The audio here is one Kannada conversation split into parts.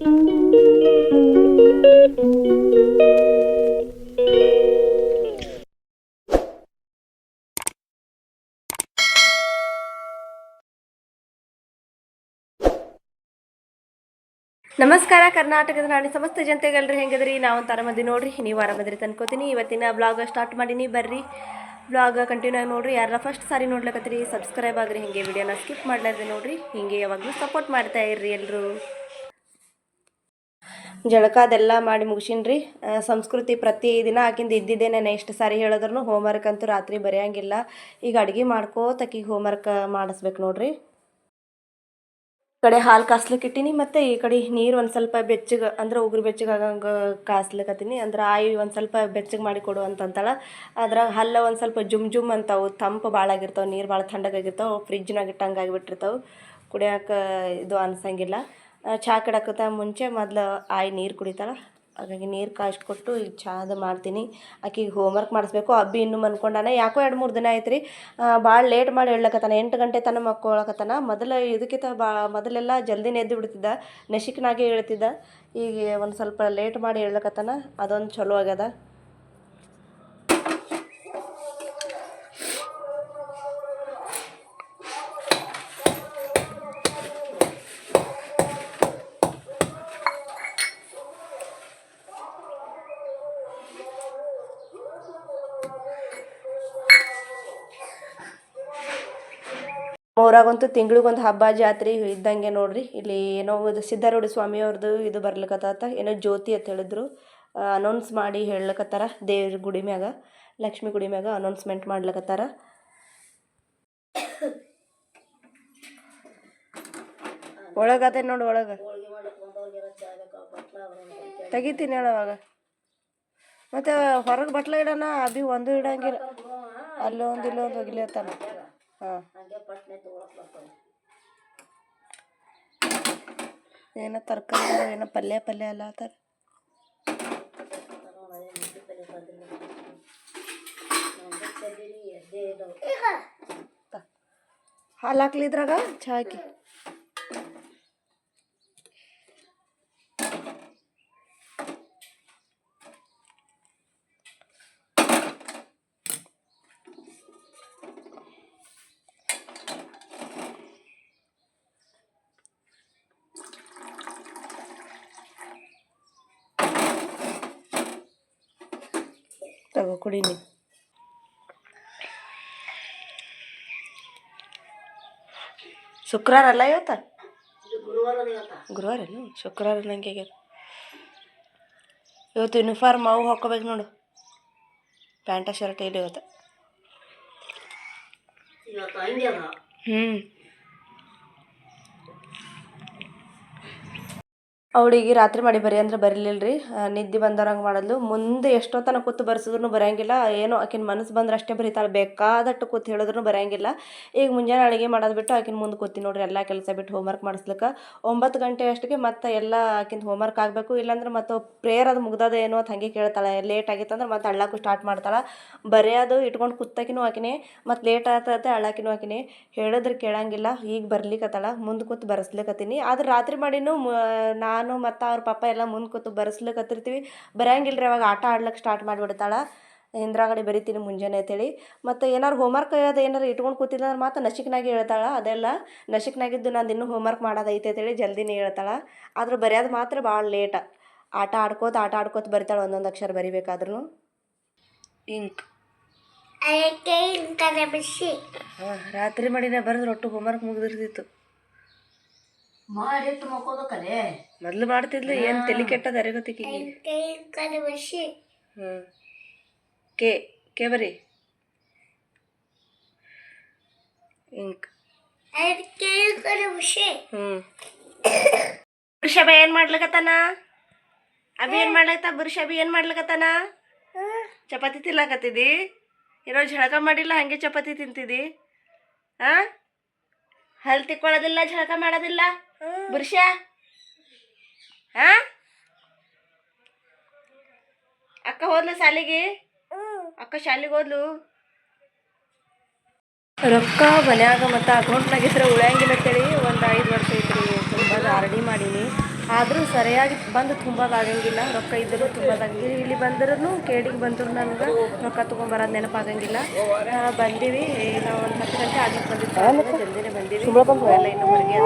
ನಮಸ್ಕಾರ, ಕರ್ನಾಟಕದ ನಾಡಿ ಸಮಸ್ತ ಜನತೆಗಳ್ರಿ, ಹೆಂಗದ್ರಿ? ನಾವು ಆರಾಮದಿ ನೋಡ್ರಿ. ನೀವು ಆರಾಮದ್ರಿ ತನ್ಕೋತೀನಿ ಇವತ್ತಿನ ಬ್ಲಾಗ್ ಸ್ಟಾರ್ಟ್ ಮಾಡೀನಿ. ಬರ್ರಿ. ಬ್ಲಾಗ್ ಕಂಟಿನ್ಯೂ ಆಗಿ ನೋಡ್ರಿ. ಯಾರ ಫಸ್ಟ್ ಸಾರಿ ನೋಡ್ಲಕತ್ತೀರಿ ಸಬ್ಸ್ಕ್ರೈಬ್ ಆಗ್ರಿ. ಹಿಂಗೆ ವಿಡಿಯೋನ ಸ್ಕಿಪ್ ಮಾಡ್ಲಾರ್ದೆ ನೋಡ್ರಿ. ಹಿಂಗೆ ಯಾವಾಗಲೂ ಸಪೋರ್ಟ್ ಮಾಡ್ತಾ ಇರ್ರಿ ಎಲ್ಲರೂ ಜಳಕ ಅದೆಲ್ಲ ಮಾಡಿ ಮುಗಿಸಿನ್ರಿ. ಸಂಸ್ಕೃತಿ ಪ್ರತಿ ದಿನ ಆಕಿಂದ ಇದ್ದಿದ್ದೇನೆ ನಾನು ಎಷ್ಟು ಸಾರಿ ಹೇಳಿದ್ರು ಹೋಮ್ವರ್ಕ್ ಅಂತೂ ರಾತ್ರಿ ಬರೆಯಂಗಿಲ್ಲ. ಈಗ ಅಡುಗೆ ಹೋಮ್ ಹೋಮ್ವರ್ಕ್ ಮಾಡಿಸ್ಬೇಕು ನೋಡ್ರಿ. ಕಡೆ ಹಾಲು ಕಾಸ್ಲಿಕ್ಕೆ ಇಟ್ಟೀನಿ ಮತ್ತು ಈ ಕಡೆ ನೀರು ಒಂದು ಸ್ವಲ್ಪ ಬೆಚ್ಚಗೆ, ಅಂದ್ರೆ ಉಗುರು ಬೆಚ್ಚಗೆ ಆಗಂಗೆ ಕಾಸ್ಲಿಕತ್ತೀನಿ ಅಂದ್ರೆ ಆಯಿ ಒಂದು ಸ್ವಲ್ಪ ಬೆಚ್ಚಗೆ ಮಾಡಿ ಕೊಡು ಅಂತಂತಾಳೆ. ಅದ್ರಾಗ ಹಲ್ಲ ಒಂದು ಸ್ವಲ್ಪ ಜುಮ್ ಜುಮ್ ಅಂತಾವು. ತಂಪು ಭಾಳ ಆಗಿರ್ತಾವೆ, ನೀರು ಭಾಳ ತಂಡಗಾಗಿರ್ತಾವೆ ಫ್ರಿಜ್ನಾಗ ಇಟ್ಟಂಗೆ ಆಗಿಬಿಟ್ಟಿರ್ತಾವೆ. ಕುಡಿಯೋಕೆ ಇದು ಅನ್ಸಂಗಿಲ್ಲ. ಚಹಾ ಕೆಡಕತ್ತ ಮುಂಚೆ ಮೊದ್ಲು ಆಯಿ ನೀರು ಕುಡಿತಾಳೆ. ಹಾಗಾಗಿ ನೀರು ಕಾಯಿಸ್ಕೊಟ್ಟು ಈಗ ಚಹಾದ ಮಾಡ್ತೀನಿ. ಆಕಿಗೆ ಹೋಮ್ವರ್ಕ್ ಮಾಡಿಸ್ಬೇಕು. ಅಬ್ಬಿ ಇನ್ನೂ ಮನ್ಕೊಂಡಾನ. ಯಾಕೋ ಎರಡು ಮೂರು ದಿನ ಆಯ್ತು ರೀ ಭಾಳ ಲೇಟ್ ಮಾಡಿ ಹೇಳಕತ್ತಾನ. ಎಂಟು ಗಂಟೆ ತನಕ ಮಕ್ಕೊಳಕತ್ತಾನ. ಮೊದಲು ಇದಕ್ಕಿಂತ ಬಾ, ಮೊದಲೆಲ್ಲ ಜಲ್ದಿನ ಎದ್ದು ಬಿಡ್ತಿದ್ದ. ನಶಿಕ್ನಾಗೆ ಹೇಳ್ತಿದ್ದ. ಈಗ ಒಂದು ಸ್ವಲ್ಪ ಲೇಟ್ ಮಾಡಿ ಹೇಳಕತ್ತಾನ. ಅದೊಂದು ಚಲೋ ಆಗ್ಯದ. ಊರಾಗಂತೂ ತಿಂಗಳಿಗೊಂದು ಹಬ್ಬ, ಜಾತ್ರೆ ಇದ್ದಂಗೆ ನೋಡ್ರಿ. ಇಲ್ಲಿ ಏನೋ ಇದು ಸಿದ್ಧಾರೂಢ ಸ್ವಾಮಿಯವ್ರದ್ದು ಇದು ಬರ್ಲಿಕ್ಕತ್ತ ಏನೋ ಜ್ಯೋತಿ ಅಂತ ಹೇಳಿದ್ರು. ಅನೌನ್ಸ್ ಮಾಡಿ ಹೇಳಕತ್ತಾರ ದೇವ್ರ ಗುಡಿ ಮ್ಯಾಗ, ಲಕ್ಷ್ಮಿ ಗುಡಿ ಮ್ಯಾಗ ಅನೌನ್ಸ್ಮೆಂಟ್ ಮಾಡ್ಲಕತ್ತಾರ. ಒಳಗದೆ ನೋಡಿ ಒಳಗೆ. ತೆಗಿತೀನಿ ಹೇಳವಾಗ ಮತ್ತೆ ಹೊರಗೆ ಬಟ್ಲ ಇಡೋಣ, ಅಭಿ ಒಂದು ಇಡಂಗಿಲ್ಲ. ಅಲ್ಲೊಂದು ಇಲ್ಲೊಂದು ಹೋಗಿಲತ್ತಾನ ಹಾಂ. ಏನೋ ತರಕಾರಿ ಏನೋ ಪಲ್ಯ ಪಲ್ಯ ಎಲ್ಲ ಆತರ? ಹಾಲು ಹಾಕ್ಲಿ ಇದ್ರಾಗ? ತಗೋ ಕುಡಿ ನೀನು. ಶುಕ್ರವಾರ ಅಲ್ಲ ಇವತ್ತ? ಗುರುವಾರ ಶುಕ್ರವಾರ ನಂಗೆ ಇವತ್ತು ಯೂನಿಫಾರ್ಮ್ ಅವು ಹಾಕೋಬೇಕು ನೋಡು. ಪ್ಯಾಂಟ ಶರ್ಟ್ ಇಲ್ಲ ಇವತ್ತು. ಹ್ಞೂ ಅವಳಿಗೆ ರಾತ್ರಿ ಮಾಡಿ ಬರಿ ಅಂದ್ರೆ ಬರಲಿಲ್ಲ ರೀ ನಿದ್ದೆ ಬಂದವ್ರಂಗೆ ಮಾಡಲು ಮುಂದೆ ಎಷ್ಟೊತ್ತನ ಕೂತು ಬರ್ಸಿದ್ರು ಬರೆಯಂಗಿಲ್ಲ ಏನೋ ಆಕಿನ ಮನಸ್ಸು ಬಂದ್ರೆ ಅಷ್ಟೇ ಬರೀತಾಳೆ. ಬೇಕಾದಟ್ಟು ಕೂತು ಹೇಳಿದ್ರು ಬರೆಯಂಗಿಲ್ಲ ಈಗ ಮುಂಜಾನೆ ಅಡುಗೆ ಮಾಡೋದು ಬಿಟ್ಟು ಆಕಿನ ಮುಂದೆ ಕೂತಿ ನೋಡ್ರಿ. ಎಲ್ಲ ಕೆಲಸ ಬಿಟ್ಟು ಹೋಮ್ವರ್ಕ್ ಮಾಡಿಸ್ಲಿಕ್ಕೆ. ಒಂಬತ್ತು ಗಂಟೆ ಅಷ್ಟಿಗೆ ಮತ್ತೆ ಎಲ್ಲ ಆಕಿನ ಹೋಮ್ವರ್ಕ್ ಆಗಬೇಕು. ಇಲ್ಲಾಂದ್ರೆ ಮತ್ತೆ ಪ್ರೇಯರ್ ಅದು ಮುಗ್ದದ ಏನೋ ಅಂತ ಹಂಗೆ ಕೇಳ್ತಾಳೆ. ಲೇಟ್ ಆಗಿತ್ತು ಅಂದ್ರೆ ಮತ್ತೆ ಅಳ್ಳಕ್ಕೂ ಸ್ಟಾರ್ಟ್ ಮಾಡ್ತಾಳೆ. ಬರೆಯೋದು ಇಟ್ಕೊಂಡು ಕೂತಾಕಿನೂ ಆಕಿನೇ. ಮತ್ತು ಲೇಟ್ ಆಗ್ತದೆ ಅಳ್ಳಾಕಿನೂ ಆಕಿನಿ. ಹೇಳಿದ್ರೆ ಕೇಳಂಗಿಲ್ಲ. ಈಗ ಬರ್ಲಿಕ್ಕತ್ತಾಳ ಮುಂದೆ ಕೂತು ಬರೆಸ್ಲಿಕ್ಕತ್ತೀನಿ ಆದ್ರೆ ರಾತ್ರಿ ಮಾಡಿನೂ ಮ- ನಾನು ಮತ್ತು ಅವ್ರ ಪಪ್ಪ ಎಲ್ಲ ಮುಂದೆ ಕೂತು ಬರೆಸ್ಲಿಕ್ಕತ್ತಿರ್ತೀವಿ ಬರಂಗಿಲ್ಲ ರೀ ಅವಾಗ ಆಟ ಆಡ್ಲಿಕ್ಕೆ ಸ್ಟಾರ್ಟ್ ಮಾಡಿಬಿಡ್ತಾಳೆ. ಹಿಂದ್ರಾಗಡೆ ಬರಿತೀನಿ ಮುಂಜಾನೆ ಅಂತೇಳಿ. ಮತ್ತು ಏನಾರು ಹೋಮ್ವರ್ಕ್ ಅದು ಏನಾರು ಇಟ್ಕೊಂಡು ಕೂತಿಲ್ಲ ಅಂದ್ರೆ ಮಾತ್ರ ನಶಿಕ್ನಾಗೆ ಹೇಳ್ತಾಳೆ. ಅದೆಲ್ಲ ನಶಿಕ್ನಾಗಿದ್ದು ನಾನು ಇನ್ನೂ ಹೋಮ್ವರ್ಕ್ ಮಾಡೋದೈತೆ ಅಂತೇಳಿ ಜಲ್ದಿನೇ ಹೇಳ್ತಾಳೆ. ಆದ್ರೆ ಬರೆಯೋದು ಮಾತ್ರ ಭಾಳ ಲೇಟ ಆಟ ಆಡ್ಕೋತ ಆಟ ಆಡ್ಕೋತ ಬರಿತಾಳೆ ಒಂದೊಂದು ಅಕ್ಷರ ಬರಿಬೇಕಾದ್ರೂ ಇಂಕ್ ರಾತ್ರಿ ಮಾಡಿನ ಬರೆದ್ರೆ ಒಟ್ಟು ಹೋಮ್ವರ್ಕ್ ಮುಗಿದಿರ್ತಿತ್ತು. ಮಾಡಿಟ್ಟು ಮಕ್ಕೋಬೇಕಲ್ಲೇ ಮೊದ್ಲು ಮಾಡ್ತಿದ್ಲು ಏನು ತಲೆ ಕೆಟ್ಟದ ಅರಿಗೊತ್ತಿಗೆ ಹ್ಮ್ ಕೆ ಕೆ ಬರಿ. ಇಂಕ್. ಹ್ಞೂ ಬುರುಷಬ ಏನು ಮಾಡ್ಲಕತ್ತಾನ? ಅಭಿ ಏನು ಮಾಡ್ಲಕತ್ತ? ಬುರುಷಬಿ ಏನು ಮಾಡ್ಲಿಕತ್ತಾನ? ಚಪಾತಿ ತಿನ್ಲಾಕತ್ತಿದಿ? ಇರೋ ಝಳಕ ಮಾಡಿಲ್ಲ ಹಂಗೆ ಚಪಾತಿ ತಿಂತಿದಿ? ಹಾಂ? ಹಲ್ ತಿಕ್ಕೊಳ್ಳೋದಿಲ್ಲ ಝಳಕ ಮಾಡೋದಿಲ್ಲ? ಬುರುಷ? ಹಾ? ಅಕ್ಕ ಹೋದ್ಲು ಶಾಲಿಗೆ? ಅಕ್ಕ ಶಾಲಿಗೆ ಹೋದ್ಲು? ರೊಕ್ಕ ಮನ್ಯಾಗ ಮತ್ತು ಅಕೌಂಟ್ನಾಗ ಇದ್ರೆ ಉಳಿಯಂಗಿಲ್ಲ ಅಂತೇಳಿ ಒಂದು ಐದು ವರ್ಷ ಐತ್ರಿ ತುಂಬದ ಆರ್ ಡಿ ಮಾಡೀನಿ. ಆದರೂ ಸರಿಯಾಗಿ ಬಂದು ತುಂಬೋದಾಗಂಗಿಲ್ಲ ರೊಕ್ಕ ಇದ್ದರೂ ತುಂಬೋದಾಗಂಗಿಲ್ಲ ಇಲ್ಲಿ ಬಂದ್ರೂ ಕೇಡಿಗೆ ಬಂದರೂ ನನಗೆ ರೊಕ್ಕ ತೊಗೊಂಬರೋದು ನೆನಪಾಗಂಗಿಲ್ಲ ಬಂದೀವಿ ನಾವು ಒಂದು ಹತ್ತು ಗಂಟೆ ಆಗ್ಲಿಕ್ಕೆ ಬಂದಿತ್ತು ಜಲ್ದಿನೇ ಬಂದೀವಿ. ಎಲ್ಲ ಇನ್ನೂ ಹೊರಗೆ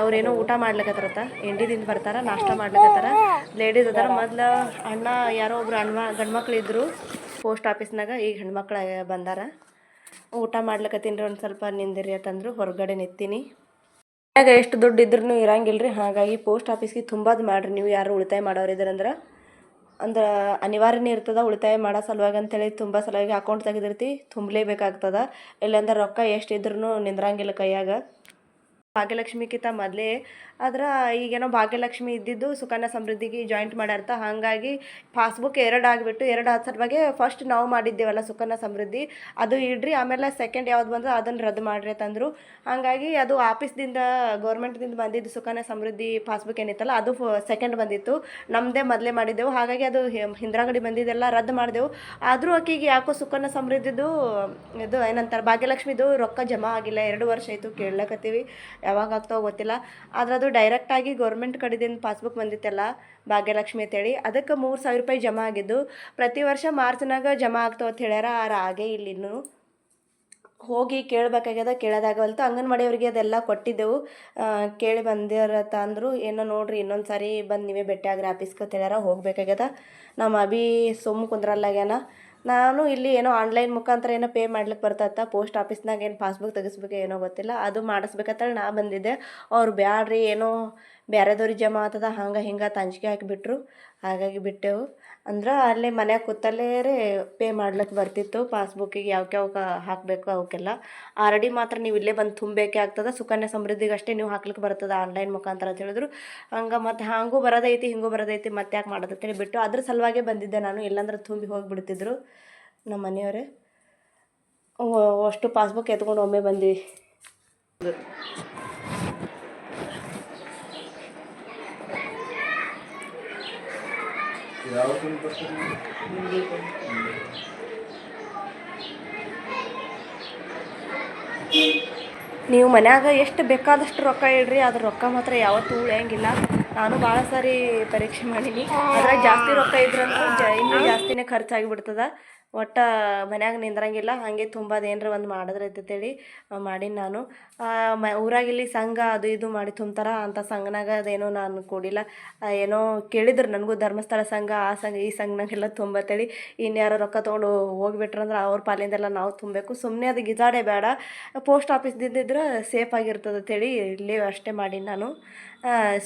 ಅವ್ರೇನೋ ಊಟ ಮಾಡ್ಲಿಕತ್ತಾರತ್ತ. ಎಂಡಿದಿಂದ ಬರ್ತಾರ, ನಾಷ್ಟ ಮಾಡ್ಲಿಕ್ಕತ್ತಾರ ಲೇಡೀಸ್ ಅದಾರ, ಮೊದ್ಲು ಅಣ್ಣ ಯಾರೋ ಒಬ್ರು ಅಣ್ಣ ಗಂಡ್ಮಕ್ಳು ಇದ್ರು ಪೋಸ್ಟ್ ಆಫೀಸ್ನಾಗ ಈಗ ಹೆಣ್ಮಕ್ಳು ಬಂದಾರ. ಊಟ ಮಾಡ್ಲಿಕತ್ತೀನಿ ಒಂದು ಸ್ವಲ್ಪ ನಿಂದಿರಿ ಅಂತಂದ್ರು, ಹೊರಗಡೆ ನಿಂತೀನಿ. ಮನ್ಯಾಗ ಎಷ್ಟು ದುಡ್ಡು ಇದ್ರೂ ಇರಂಗಿಲ್ಲ ರೀ ಹಾಗಾಗಿ ಪೋಸ್ಟ್ ಆಫೀಸ್ಗೆ ತುಂಬಾದ್ ಮಾಡ್ರಿ. ನೀವು ಯಾರು ಉಳಿತಾಯ ಮಾಡೋರು ಇದ್ರಂದ್ರೆ ಅಂದ್ರೆ. ಅನಿವಾರ್ಯನೇ ಇರ್ತದೆ, ಉಳಿತಾಯ ಮಾಡೋ ಸಲುವಾಗಿ ಅಂತೇಳಿ ತುಂಬ ಸಲುವಾಗಿ ಅಕೌಂಟ್ ತೆಗೆದಿರ್ತಿ, ತುಂಬಲೇಬೇಕಾಗ್ತದ. ಇಲ್ಲಾಂದ್ರೆ ರೊಕ್ಕ ಎಷ್ಟು ಇದ್ರೂ ನಿಂದ್ರಂಗಿಲ್ಲ ಕೈಯಾಗ. ಭಾಗ್ಯಲಕ್ಷ್ಮಿಗಿಂತ ಮೊದಲೇ ಆದ್ರೆ ಈಗೇನೋ ಭಾಗ್ಯಲಕ್ಷ್ಮಿ ಇದ್ದಿದ್ದು ಸುಕನ್ಯಾ ಸಮೃದ್ಧಿಗೆ ಜಾಯಿಂಟ್ ಮಾಡ್ಯಾರ್ತ. ಹಾಗಾಗಿ ಪಾಸ್ಬುಕ್ ಎರಡು ಆಗಿಬಿಟ್ಟು ಎರಡು ಆದ ಸಲುವಾಗಿ ಫಸ್ಟ್ ನಾವು ಮಾಡಿದ್ದೇವಲ್ಲ ಸುಕನ್ಯಾ ಸಮೃದ್ಧಿ. ಅದು ಇಡ್ರಿ, ಆಮೇಲೆ ಸೆಕೆಂಡ್ ಯಾವ್ದು ಬಂದ್ರೆ ಅದನ್ನು ರದ್ದು ಮಾಡ್ರಿ ಅಂತಂದರು. ಹಾಗಾಗಿ ಅದು ಆಫೀಸ್ದಿಂದ ಗೌರ್ಮೆಂಟ್ದಿಂದ ಬಂದಿದ್ದು ಸುಕನ್ಯಾ ಸಮೃದ್ಧಿ ಪಾಸ್ಬುಕ್ ಏನಿತ್ತಲ್ಲ, ಅದು ಸೆಕೆಂಡ್ ಬಂದಿತ್ತು. ನಮ್ಮದೇ ಮೊದಲೇ ಮಾಡಿದ್ದೆವು. ಹಾಗಾಗಿ ಅದು ಹಿಂದ್ರಾಗಡಿ ಬಂದಿದ್ದೆಲ್ಲ ರದ್ದು ಮಾಡಿದೆವು. ಆದರೂ ಆಕಿಗೆ ಯಾಕೋ ಸುಕನ್ಯಾ ಸಮೃದ್ಧಿದು, ಇದು ಏನಂತಾರೆ, ಭಾಗ್ಯಲಕ್ಷ್ಮಿದು ರೊಕ್ಕ ಜಮಾ ಆಗಿಲ್ಲ. ಎರಡು ವರ್ಷ ಆಯಿತು ಕೇಳಕತ್ತೀವಿ ಯಾವಾಗ ಆಗ್ತಾವೋ ಗೊತ್ತಿಲ್ಲ. ಆದ್ರೆ ಅದು ಡೈರೆಕ್ಟಾಗಿ ಗೌರ್ಮೆಂಟ್ ಕಡೆದಿಂದ ಪಾಸ್ಬುಕ್ ಬಂದಿತ್ತಲ್ಲ, ಭಾಗ್ಯಲಕ್ಷ್ಮಿ ಅಂತೇಳಿ ಅದಕ್ಕೆ ಮೂರು ಸಾವಿರ ರೂಪಾಯಿ ಜಮಾ ಆಗಿದ್ದು, ಪ್ರತಿ ವರ್ಷ ಮಾರ್ಚ್ನಾಗ ಜಮಾ ಆಗ್ತಾವ ಅಂತ ಹೇಳ್ಯಾರ, ಆರ ಹಾಗೆ ಇಲ್ಲಿ ಹೋಗಿ ಕೇಳಬೇಕಾಗ್ಯದ, ಕೇಳೋದಾಗವಲ್ತು. ಅಂಗನವಾಡಿಯವ್ರಿಗೆ ಅದೆಲ್ಲ ಕೊಟ್ಟಿದ್ದೆವು. ಕೇಳಿ ಬಂದಿರತ್ತ ಅಂದರು, ಏನೋ ನೋಡ್ರಿ ಇನ್ನೊಂದು ಸಾರಿ ಬಂದು ನೀವೇ ಭೇಟಿ ಆಗ್ರಿ, ಆಫೀಸ್ಗೆ ಹೇಳ್ಯಾರ. ಹೋಗ್ಬೇಕಾಗ್ಯದ. ನಮ್ಮ ಅಭಿ ಸುಮ್ಮ ಕುಂದ್ರಲ್ಲಾಗ್ಯಾನ. ನಾನು ಇಲ್ಲಿ ಏನೋ ಆನ್ಲೈನ್ ಮುಖಾಂತರ ಏನೋ ಪೇ ಮಾಡ್ಲಿಕ್ಕೆ ಬರ್ತತ್ತ ಪೋಸ್ಟ್ ಆಫೀಸ್ನಾಗ ಏನು ಪಾಸ್ಬುಕ್ ತೆಗಿಸ್ಬೇಕು ಏನೋ ಗೊತ್ತಿಲ್ಲ, ಅದು ಮಾಡಿಸ್ಬೇಕಂತೇಳಿ ನಾ ಬಂದಿದ್ದೆ. ಅವ್ರು ಬ್ಯಾಡ್ರಿ ಏನೋ ಬೇರೆದವ್ರಿಗೆ ಜಮಾ ಆಗ್ತದ, ಹಂಗೆ ಹಿಂಗೆ ಅಂಜಿಕೆ ಹಾಕಿಬಿಟ್ರು. ಹಾಗಾಗಿ ಬಿಟ್ಟೆವು. ಅಂದ್ರೆ ಅಲ್ಲೇ ಮನ್ಯಾಗ ಕೂತಲ್ಲೇ ಪೇ ಮಾಡ್ಲಿಕ್ಕೆ ಬರ್ತಿತ್ತು. ಪಾಸ್ಬುಕ್ಕಿಗೆ ಯಾವ್ಕೆ ಯಾವ್ಕೆ ಹಾಕಬೇಕು ಅವಕ್ಕೆಲ್ಲ ಆಲ್ರೆಡಿ ಮಾತ್ರ ನೀವು ಇಲ್ಲೇ ಬಂದು ತುಂಬಬೇಕೇ ಆಗ್ತದೆ. ಸುಕನ್ಯಾ ಸಮೃದ್ಧಿಗೆ ಅಷ್ಟೇ ನೀವು ಹಾಕ್ಲಿಕ್ಕೆ ಬರ್ತದೆ ಆನ್ಲೈನ್ ಮುಖಾಂತರ ಅಂತ ಹೇಳಿದ್ರು. ಹಂಗೆ ಮತ್ತು ಹಂಗೂ ಬರೋದೈತಿ, ಹಿಂಗೂ ಬರೋದೈತಿ ಮತ್ತೆ ಯಾಕೆ ಮಾಡೋದು ಅಂತೇಳಿ ಬಿಟ್ಟು ಅದ್ರ ಸಲುವಾಗೇ ಬಂದಿದ್ದೆ ನಾನು. ಇಲ್ಲಾಂದ್ರೆ ತುಂಬಿ ಹೋಗಿಬಿಡ್ತಿದ್ರು ನಮ್ಮ ಮನೆಯವರೇ. ಅಷ್ಟು ಪಾಸ್ಬುಕ್ ಎತ್ಕೊಂಡು ಒಮ್ಮೆ ಬಂದ್ವಿ. ನೀವು ಮನ್ಯಾಗ ಎಷ್ಟು ಬೇಕಾದಷ್ಟು ರೊಕ್ಕ ಇಡ್ರಿ, ಅದ್ರ ರೊಕ್ಕ ಮಾತ್ರ ಯಾವತ್ತೂ ಉಳಿಯಂಗಿಲ್ಲ. ನಾನು ಭಾಳ ಸಾರಿ ಪರೀಕ್ಷೆ ಮಾಡೀನಿ. ಅದ್ರಾಗ ಜಾಸ್ತಿ ರೊಕ್ಕ ಇದ್ರಂತೂ ಇನ್ನೂ ಜಾಸ್ತಿನೇ ಖರ್ಚಾಗಿ ಬಿಡ್ತದ ಒಟ್ಟು ಮನ್ಯಾಗ ನಿಂದ್ರಂಗಿಲ್ಲ, ಹಾಗೆ ತುಂಬದು ಏನರ ಒಂದು ಮಾಡಿದ್ರೆ ಅಂತೇಳಿ ಮಾಡೀನಿ ನಾನು. ಮ ಊರಾಗ ಇಲ್ಲಿ ಸಂಘ ಅದು ಇದು ಮಾಡಿ ತುಂಬ್ತಾರ, ಅಂತ ಸಂಘನಾಗ ಅದೇನೋ ನಾನು ಕೂಡಿಲ್ಲ. ಏನೋ ಕೇಳಿದ್ರು ನನಗೂ ಧರ್ಮಸ್ಥಳ ಸಂಘ, ಆ ಸಂಘ, ಈ ಸಂಘನಾಗೆಲ್ಲ ತುಂಬತ್ತೇಳಿ ಇನ್ಯಾರೋ ರೊಕ್ಕ ತೊಗೊಂಡು ಹೋಗ್ಬಿಟ್ರಂದ್ರೆ ಅವ್ರ ಪಾಲಿಂದೆಲ್ಲ ನಾವು ತುಂಬಬೇಕು. ಸುಮ್ಮನೆ ಅದು ಗಿಜಾಡೆ ಬೇಡ. ಪೋಸ್ಟ್ ಆಫೀಸ್ದಿದ್ದಿದ್ರೆ ಸೇಫ್ ಆಗಿರ್ತದೆ ಅಂತೇಳಿ ಇಲ್ಲಿ ಅಷ್ಟೇ ಮಾಡೀನಿ ನಾನು.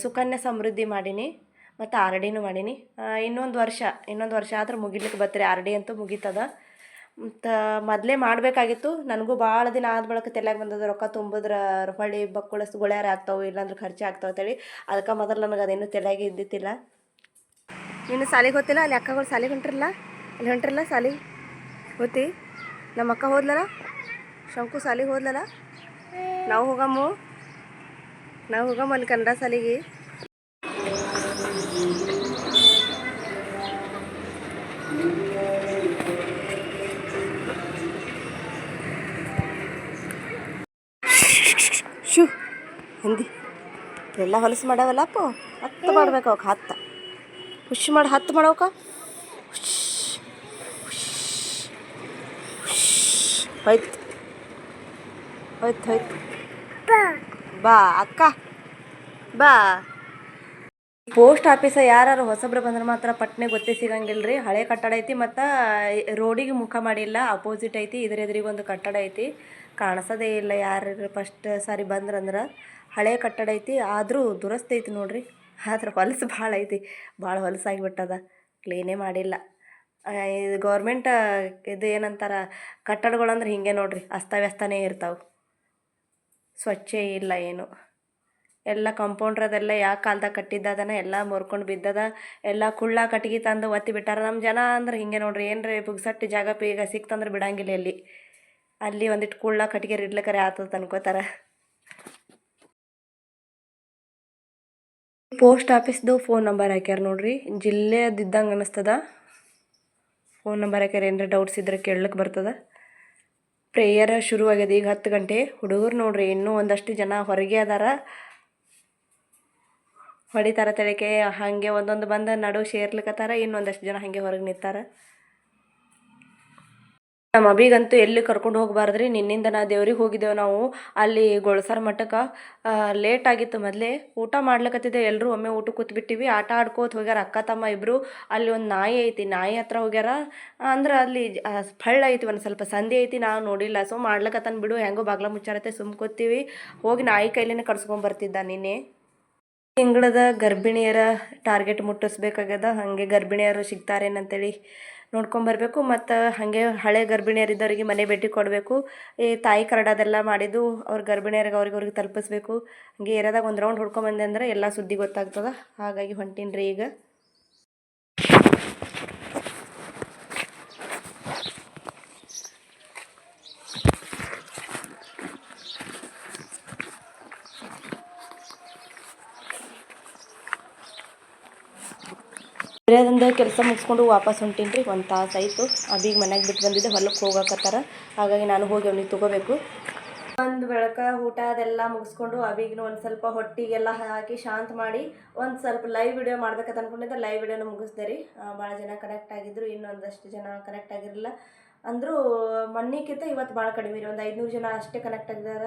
ಸುಕನ್ಯಾ ಸಮೃದ್ಧಿ ಮಾಡೀನಿ. ಮತ್ತು ಆರ್ ಡಿನೂ ಮಾಡೀನಿ ಇನ್ನೊಂದು ವರ್ಷ ಇನ್ನೊಂದು ವರ್ಷ ಆದ್ರೆ ಮುಗಿಲಿಕ್ಕೆ ಬರ್ತೀರಿ. ಆರ್ ಡಿ ಅಂತೂ ಮುಗೀತದ. ಮತ್ತು ಮೊದಲೇ ಮಾಡಬೇಕಾಗಿತ್ತು. ನನಗೂ ಭಾಳ ದಿನ ಆದ ಬಳಿಕ ತಲೆಯಾಗ ಬಂದದ ರೊಕ್ಕ ತುಂಬಿದ್ರೆ, ಹೊಳ್ಳಿ ಬಕ್ಕುಳಸ್ ಗುಳ್ಯಾರ ಆಗ್ತಾವೆ, ಇಲ್ಲಾಂದ್ರೆ ಖರ್ಚು ಆಗ್ತಾವೆ ಅಂತೇಳಿ. ಅದಕ್ಕೆ ಮೊದಲು ನನಗೆ ಅದೇನು ತಲೆಯಾಗೆ ಇದ್ದಿತ್ತಿಲ್ಲ. ನೀನು ಸಾಲಿಗೆ ಗೊತ್ತಿಲ್ಲ ಅಲ್ಲಿ ಅಕ್ಕಗಳು ಸಾಲಿಗೆ ಹೊಂಟ್ರಲ್ಲ? ಅಲ್ಲಿ ಹೊಂಟ್ರಲ್ಲ ಸಾಲಿ? ಹೋತಿ? ನಮ್ಮ ಅಕ್ಕ ಹೋದ್ಲಲ್ಲ ಶಂಕು ಸಾಲಿಗೆ ಹೋದ್ಲಲ್ಲ ನಾವು ಹೋಗಮ್ಮು? ನಾವು ಹೋಗಮ್ಮ ಅಲ್ಲಿ ಕನ್ನಡ ಸಾಲಿಗೆ. ಶೂ ಹಿಂದಿ. ಎಲ್ಲ ಹೊಲಸು ಮಾಡವಲ್ಲಪ್ಪ ಹತ್ತು ಮಾಡ್ಬೇಕು ಅವಕ್ಕೆ, ಹತ್ತು. ಖುಷಿ ಮಾಡಿ, ಹತ್ತು ಮಾಡವಕ್ಕ ಹೋಯ್ತು. ಹೋಯ್ತು ಹೋಯ್ತು. ಬಾ, ಅಕ್ಕ. ಬಾ. ಪೋಸ್ಟ್ ಆಫೀಸ ಯಾರು ಹೊಸಬ್ರು ಬಂದ್ರೆ ಮಾತ್ರ ಪಟ್ನೆ ಗೊತ್ತೇ ಸಿಗಂಗಿಲ್ಲ ರೀ ಹಳೆ ಕಟ್ಟಡ ಐತಿ ಮತ್ತು ರೋಡಿಗೆ ಮುಖ ಮಾಡಿಲ್ಲ ಅಪೋಸಿಟ್ ಐತಿ ಎದುರಿಗೆ ಒಂದು ಕಟ್ಟಡ ಐತಿ. ಕಾಣಿಸೋದೇ ಇಲ್ಲ ಯಾರು ಫಸ್ಟ್ ಸಾರಿ ಬಂದ್ರಂದ್ರೆ. ಹಳೆ ಕಟ್ಟಡ ಐತಿ, ಆದರೂ ದುರಸ್ತಿ ಐತಿ ನೋಡ್ರಿ. ಆದ್ರೆ ಹೊಲಸು ಭಾಳ ಐತಿ, ಭಾಳ ಹೊಲಸಾಗಿಬಿಟ್ಟದ ಕ್ಲೀನೇ ಮಾಡಿಲ್ಲ. ಇದು ಗೌರ್ಮೆಂಟ್ ಇದು ಏನಂತಾರ, ಕಟ್ಟಡಗಳಂದ್ರೆ ಹಿಂಗೆ ನೋಡ್ರಿ, ಅಸ್ತವ್ಯಸ್ತನೇ ಇರ್ತಾವೆ. ಸ್ವಚ್ಛ ಇಲ್ಲ ಏನು. ಎಲ್ಲ ಕಾಂಪೌಂಡ್ರ್ ಅದೆಲ್ಲ ಯಾವ ಕಾಲ್ದಾಗ ಕಟ್ಟಿದ್ದದನ ಎಲ್ಲ ಮುರ್ಕೊಂಡು ಬಿದ್ದದ, ಎಲ್ಲ ಕುಳ್ಳ ಕಟ್ಗೆ ತಂದು ಒತ್ತಿ ಬಿಟ್ಟಾರ. ನಮ್ಮ ಜನ ಅಂದ್ರೆ ಹಿಂಗೆ ನೋಡ್ರಿ, ಏನ್ರಿ ಬುಗ್ಸಟ್ಟಿ ಜಾಗ ಪೀಗ ಸಿಕ್ತಂದ್ರೆ ಬಿಡಂಗಿಲ್ಲ ಇಲ್ಲಿ. ಅಲ್ಲಿ ಒಂದಿಟ್ಟು ಕುಳ್ಳ ಕಟ್ಟಿಗೆ ಇಡ್ಲಿಕ್ಕರೆ ಆತದ ಅನ್ಕೋತಾರ. ಪೋಸ್ಟ್ ಆಫೀಸ್ದು ಫೋನ್ ನಂಬರ್ ಹಾಕ್ಯಾರ ನೋಡ್ರಿ ಜಿಲ್ಲೆದಿದ್ದಂಗೆ ಅನಿಸ್ತದ. ಫೋನ್ ನಂಬರ್ ಹಾಕ್ಯಾರ ಏನಾರ ಡೌಟ್ಸ್ ಇದ್ರೆ ಕೇಳಲಿಕ್ಕೆ ಬರ್ತದ. ಪ್ರೇಯರ್ ಶುರುವಾಗ್ಯದ ಈಗ ಹತ್ತು ಗಂಟೆ. ಹುಡುಗರು ನೋಡ್ರಿ ಇನ್ನೂ ಒಂದಷ್ಟು ಜನ ಹೊರಗೆ ಅದಾರ. ಹೊಡಿತಾರ ತಳಿಕೆ ಹಾಗೆ ಒಂದೊಂದು ಬಂದ ನಡು ಸೇರ್ಲಿಕತ್ತಾರ, ಇನ್ನೊಂದಷ್ಟು ಜನ ಹಾಗೆ ಹೊರಗೆ ನಿಂತಾರ. ನಮ್ಮ ಅಭಿಗಂತೂ ಎಲ್ಲಿ ಕರ್ಕೊಂಡು ಹೋಗ್ಬಾರ್ದ್ರಿ, ನಿನ್ನಿಂದ ನಾ ದೇವ್ರಿಗೆ ಹೋಗಿದ್ದೆವು ನಾವು. ಅಲ್ಲಿ ಗೊಳಸರ ಮಠಕ್ಕೆ ಲೇಟ್ ಆಗಿತ್ತು ಮೊದಲೇ. ಊಟ ಮಾಡ್ಲಿಕ್ಕತ್ತಿದ್ದೆ ಎಲ್ಲರೂ ಒಮ್ಮೆ ಊಟಕ್ಕೆ ಕೂತ್ಬಿಟ್ಟಿವಿ. ಆಟ ಆಡ್ಕೋತ ಹೋಗ್ಯಾರ ಅಕ್ಕ, ತಮ್ಮ ಇಬ್ಬರು ಅಲ್ಲಿ ಒಂದು ನಾಯಿ ಐತಿ, ನಾಯಿ ಹತ್ರ ಹೋಗ್ಯಾರ. ಅಂದ್ರೆ ಅಲ್ಲಿ ಫಳ್ಳ ಐತಿ ಒಂದು ಸ್ವಲ್ಪ ಸಂಧಿ ಐತಿ ನಾವು ನೋಡಿಲ್ಲ. ಸೊ ಮಾಡ್ಲಕತ್ತನ್ ಬಿಡು, ಹೆಂಗೋ ಬಾಗ್ಲ ಮುಚ್ಚಾರತ್ತೆ, ಸುಮ್ಕೋತೀವಿ. ಹೋಗಿ ನಾಯಿ ಕೈಲಿನ ಕಡ್ಸ್ಕೊಂಬರ್ತಿದ್ದ ನಿನ್ನೆ. ತಿಂಗಳದ ಗರ್ಭಿಣಿಯರ ಟಾರ್ಗೆಟ್ ಮುಟ್ಟಿಸ್ಬೇಕಾಗ್ಯದ. ಹಾಗೆ ಗರ್ಭಿಣಿಯರು ಸಿಗ್ತಾರೇನಂತೇಳಿ ನೋಡ್ಕೊಂಬರ್ಬೇಕು. ಮತ್ತು ಹಾಗೆ ಹಳೆ ಗರ್ಭಿಣಿಯರಿದ್ದವರಿಗೆ ಮನೆ ಭೇಟಿ ಕೊಡಬೇಕು. ಈ ತಾಯಿ ಕರಡ ಅದೆಲ್ಲ ಮಾಡಿದ್ದು ಅವ್ರ ಗರ್ಭಿಣಿಯರಿಗೆ ಅವ್ರಿಗೆ ಅವ್ರಿಗೆ ತಲುಪಿಸ್ಬೇಕು. ಹಾಗೆ ಏರ್ಯಾದಾಗ ಒಂದು ರೌಂಡ್ ಹೊಡ್ಕೊಂಬಂದೆ ಅಂದ್ರೆ ಎಲ್ಲ ಸುದ್ದಿ ಗೊತ್ತಾಗ್ತದ. ಹಾಗಾಗಿ ಹೊಂಟೀನಿ ರೀ ಈಗ. ಬೇರೆದಿಂದ ಕೆಲಸ ಮುಗಿಸ್ಕೊಂಡು ವಾಪಸ್ ಹೊಂಟೀನಿ ರೀ ಒಂದು ತಾಸು ಆಯಿತು. ಅಬಿಗೆ ಮನೆಗೆ ಬಿಟ್ಟು ಬಂದಿದ್ದೆ. ಹೊಲಕ್ಕೆ ಹೋಗಕತ್ತಾರ. ಹಾಗಾಗಿ ನಾನು ಹೋಗಿ ಅವ್ನಿಗೆ ತೊಗೋಬೇಕು. ಒಂದು ಬೆಳಕ ಊಟ ಅದೆಲ್ಲ ಮುಗಿಸ್ಕೊಂಡು ಅಬಿಗೂ ಒಂದು ಸ್ವಲ್ಪ ಹೊಟ್ಟಿಗೆಲ್ಲ ಹಾಕಿ ಶಾಂತ ಮಾಡಿ ಒಂದು ಸ್ವಲ್ಪ ಲೈವ್ ವಿಡಿಯೋ ಮಾಡ್ಬೇಕಂತ ಅನ್ಕೊಂಡಿದ್ದೆ. ಲೈವ್ ವಿಡಿಯೋನ ಮುಗಿಸ್ದೆ ರೀ. ಭಾಳ ಜನ ಕನೆಕ್ಟ್ ಆಗಿದ್ರು. ಇನ್ನೊಂದಷ್ಟು ಜನ ಕನೆಕ್ಟ್ ಆಗಿರಲಿಲ್ಲ. ಅಂದರೂ ಮೊನ್ನೆಕ್ಕಿಂತ ಇವತ್ತು ಭಾಳ ಕಡಿಮೆ ರೀ. ಒಂದು ಐದುನೂರು ಜನ ಅಷ್ಟೇ ಕನೆಕ್ಟ್ ಆಗಿದಾರ.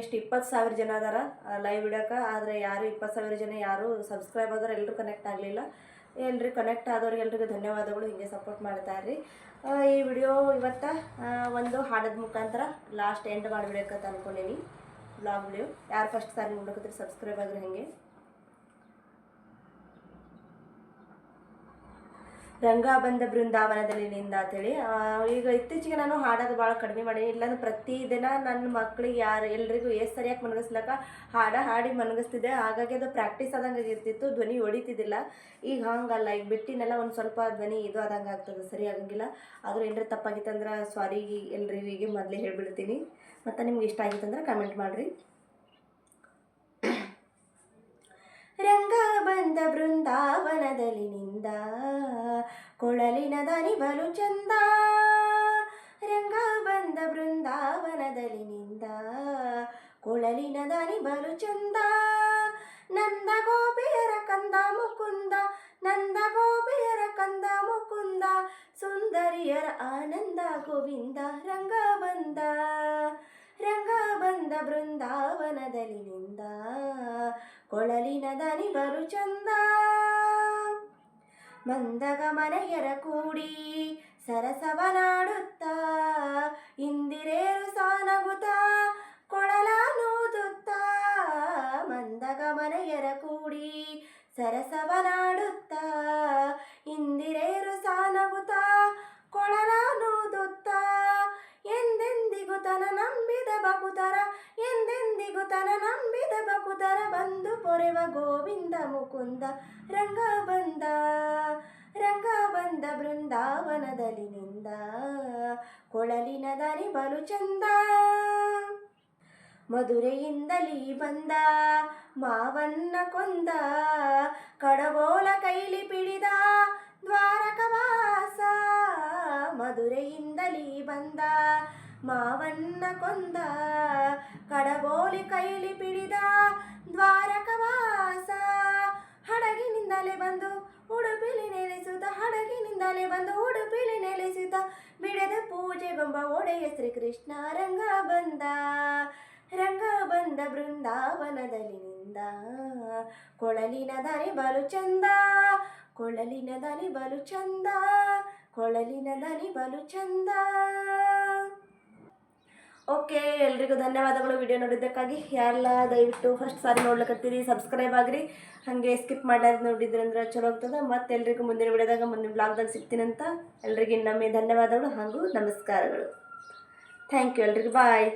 ಎಷ್ಟು ಇಪ್ಪತ್ತು ಸಾವಿರ ಜನ ಅದಾರ ಲೈವ್ ವಿಡಿಯೋಕ್ಕೆ ಆದರೆ ಯಾರು ಇಪ್ಪತ್ತು ಸಾವಿರ ಜನ ಯಾರು ಸಬ್ಸ್ಕ್ರೈಬ್ ಆದ್ರೆ ಎಲ್ಲರೂ ಕನೆಕ್ಟ್ ಆಗಲಿಲ್ಲ. ಎಲ್ರಿ ಕನೆಕ್ಟ್ ಆದವ್ರಿಗೆ ಎಲ್ರಿಗೂ ಧನ್ಯವಾದಗಳು ಹೀಗೆ ಸಪೋರ್ಟ್ ಮಾಡ್ತಾ ಇರ್ರಿ ಆ, ಈ ವಿಡಿಯೋ ಇವತ್ತು ಒಂದು ಹಾಡದ ಮುಖಾಂತರ ಲಾಸ್ಟ್ ಎಂಡ್ ಮಾಡಿಬಿಡಬೇಕಂತ ಅನ್ಕೊಂಡೀನಿ. ಬ್ಲಾಗ್ ವಿಡಿಯೋ ಯಾರು ಫಸ್ಟ್ ಸಾರಿ ನೋಡಕತ್ರಿ ಸಬ್ಸ್ಕ್ರೈಬ್ ಆಗ್ರಿ ಹಾಗೆ. ರಂಗ ಬಂದ ಬೃಂದಾವನದಲ್ಲಿ ನಿಂದ ಅಂತೇಳಿ ಈಗ ಇತ್ತೀಚೆಗೆ ನಾನು ಹಾಡೋದು ಭಾಳ ಕಡಿಮೆ ಮಾಡೀನಿ. ಇಲ್ಲಾಂದ್ರೆ ಪ್ರತಿದಿನ ನನ್ನ ಮಕ್ಳಿಗೆ ಯಾರು, ಎಲ್ರಿಗೂ ಎಷ್ಟು ಸರಿಯಾಗಿ ಮನಗಿಸ್ಲಕ್ಕ ಹಾಡ ಹಾಡಿ ಮನಗಿಸ್ತಿದ್ದೆ. ಹಾಗಾಗಿ ಅದು ಪ್ರಾಕ್ಟೀಸ್ ಆದಂಗೆ ಇರ್ತಿತ್ತು. ಧ್ವನಿ ಹೊಡಿತಿದ್ದಿಲ್ಲ. ಈಗ ಹಂಗಲ್ಲ. ಈಗ ಬಿಟ್ಟಿನೆಲ್ಲ ಒಂದು ಸ್ವಲ್ಪ ಧ್ವನಿ ಇದು ಆದಂಗೆ ಆಗ್ತದೆ. ಸರಿ ಆಗಂಗಿಲ್ಲ. ಆದರೂ ಏನಾರ ತಪ್ಪಾಗಿತ್ತಂದ್ರೆ ಸಾರಿ ಎಲ್ಲರಿಗೂ ಮೊದಲೇ ಹೇಳ್ಬಿಡ್ತೀನಿ. ಮತ್ತು ನಿಮ್ಗೆ ಇಷ್ಟ ಆಗಿತ್ತಂದ್ರೆ ಕಮೆಂಟ್ ಮಾಡಿರಿ. ರಂಗ ಬಂದ ಬೃಂದಾವನದಲ್ಲಿ ನಿಂದ ಕೊಳಲಿನ ದನಿ ಬಲು ಚಂದ. ರಂಗ ಬಂದ ಬೃಂದಾವನದಲ್ಲಿ ನಿಂದ ಕೊಳಲಿನ ದನಿ ಬಲು ಚಂದ. ನಂದ ಗೋಪಿಯರ ಕಂದ ಮುಕುಂದ, ನಂದ ಗೋಪಿಯರ ಕಂದ ಮುಕುಂದ, ಸುಂದರಿಯರ ಆನಂದ ಗೋವಿಂದ ರಂಗ ಬಂದ ರಂಗ ಬಂದ ಬೃಂದಾವನದಲ್ಲಿ ನಿಂದ ಕೊಳಲಿನ ದನಿ ಬರು ಚಂದ. ಮಂದಗ ಮನೆಯರ ಕೂಡಿ ಸರಸವನಾಡುತ್ತ ಇಂದಿರೇರು ಕೊಳಲ ಕೊಳಲಾನೂದುತ್ತ ಮಂದಗ ಮನೆಯರ ಕೂಡಿ ಸರಸವನಾಡುತ್ತ ಇಂದಿರೇರು ಸಾನಗುತ್ತ ಕೊಳಲಾನೂದುತ್ತ ಎಂದೆಂದಿಗೂ ತನ ನಂಬಿದ ಬಕುತರ ಎಂದೆಂದಿಗೂ ತನ ನಂಬಿದ ಬಕುತರ ಬಂದು ಪೊರೆವ ಗೋವಿಂದ ಮುಕುಂದ ರಂಗ ಬಂದ ರಂಗ ಬಂದ ಬೃಂದಾವನದಲ್ಲಿ ನಿಂದ, ಕೊಳಲಿನ ದನಿ ಬಲು ಚಂದ. ಮಧುರೆಯಿಂದಲೀ ಬಂದ, ಮಾವನ್ನ ಕೊಂದ ಕಡಗೋಲ ಕೈಲಿ ಪಿಡಿದ ದ್ವಾರಕವಾಸ, ಮಧುರೆಯಿಂದಲೀ ಬಂದ ಮಾವನ್ನ ಕೊಂದ, ಕಡಗೋಲಿ ಕೈಲಿ ಪಿಡಿದ ದ್ವಾರಕವಾಸ. ಹಡಗಿನಿಂದಲೇ ಬಂದು ಉಡುಪಿಲಿ ನೆಲೆಸುತ್ತ, ಹಡಗಿನಿಂದಲೇ ಬಂದು ಉಡುಪಿಲಿ ನೆಲೆಸಿದ ಬಿಡದ ಪೂಜೆಗೊಂಬ ಒಡೆಯ ಶ್ರೀ ಕೃಷ್ಣ ರಂಗ ಬಂದ. ರಂಗ ಬಂದ ಬೃಂದಾವನದಲ್ಲಿ ನಿಂದ, ಕೊಳಲಿನ ದಾರಿ ಬಲು ಚಂದ. ಕೊಳಲಿನ ದಾರಿ ಬಲು ಚಂದ, ಕೊಳಲಿನ ದಾರಿ ಬಲು ಚಂದ. ಓಕೆ, ಎಲ್ರಿಗೂ ಧನ್ಯವಾದಗಳು. ವಿಡಿಯೋ ನೋಡಿದ್ದಕ್ಕಾಗಿ ಯಾರೆಲ್ಲ ದಯವಿಟ್ಟು ಫಸ್ಟ್ ಸಾರಿ ನೋಡ್ಲಿಕ್ಕತ್ತೀರಿ ಸಬ್ಸ್ಕ್ರೈಬ್ ಆಗ್ರಿ. ಹಾಗೆ ಸ್ಕಿಪ್ ಮಾಡ್ಲಾರ್ದು ನೋಡಿದ್ರಿ ಅಂದ್ರೆ ಚಲೋ ಆಗ್ತದೆ. ಮತ್ತೆ ಎಲ್ರಿಗೂ ಮುಂದಿನ ವಿಡಿಯೋದಾಗ ಮುಂದಿನ ಬ್ಲಾಗ್ದಾಗ ಸಿಗ್ತೀನಂತ ಎಲ್ರಿಗೂ ಇನ್ನೊಮ್ಮೆ ಧನ್ಯವಾದಗಳು ಹಾಗೂ ನಮಸ್ಕಾರಗಳು. ಥ್ಯಾಂಕ್ ಯು ಎಲ್ರಿಗೂ. ಬಾಯ್